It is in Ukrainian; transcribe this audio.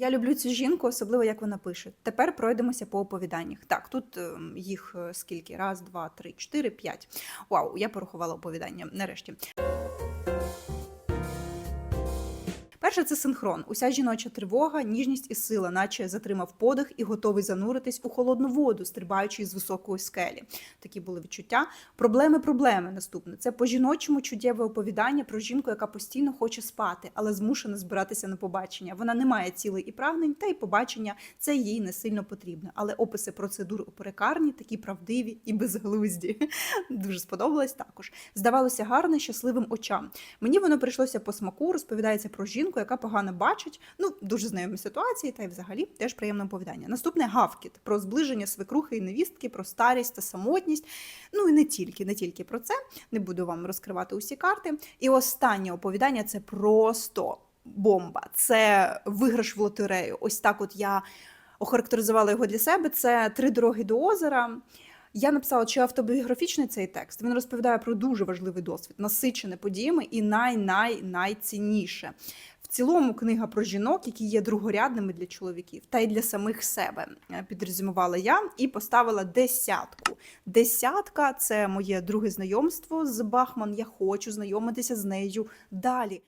Я люблю цю жінку, особливо як вона пише. Тепер пройдемося по оповіданнях. Так, тут ем, їх е, скільки? Раз, два, три, чотири, п'ять. Вау, я порахувала оповідання нарешті. Перше це синхрон. Уся жіноча тривога, ніжність і сила, наче затримав подих і готовий зануритись у холодну воду, стрибаючи з високої скелі. Такі були відчуття. Проблеми, проблеми. Наступне це по-жіночому чудєве оповідання про жінку, яка постійно хоче спати, але змушена збиратися на побачення. Вона не має цілей і прагнень, та й побачення це їй не сильно потрібно. Але описи процедур у перекарні такі правдиві і безглузді. Дуже сподобалось також. Здавалося гарне, щасливим очам. Мені воно прийшлося по смаку, розповідається про жінку, яка погано бачить. Ну, дуже знайомі ситуації, та й взагалі теж приємне оповідання. Наступне гавкіт про зближення свекрухи і невістки, про старість та самотність. Ну і не тільки, не тільки про це. Не буду вам розкривати усі карти. І останнє оповідання це просто бомба. Це виграш в лотерею. Ось так, от я охарактеризувала його для себе. Це три дороги до озера. Я написала, чи автобіографічний цей текст. Він розповідає про дуже важливий досвід, насичене подіями і най-най найцінніше. В цілому книга про жінок, які є другорядними для чоловіків, та й для самих себе. Е, Підрезюмувала я і поставила десятку. Десятка це моє друге знайомство з Бахман. Я хочу знайомитися з нею далі.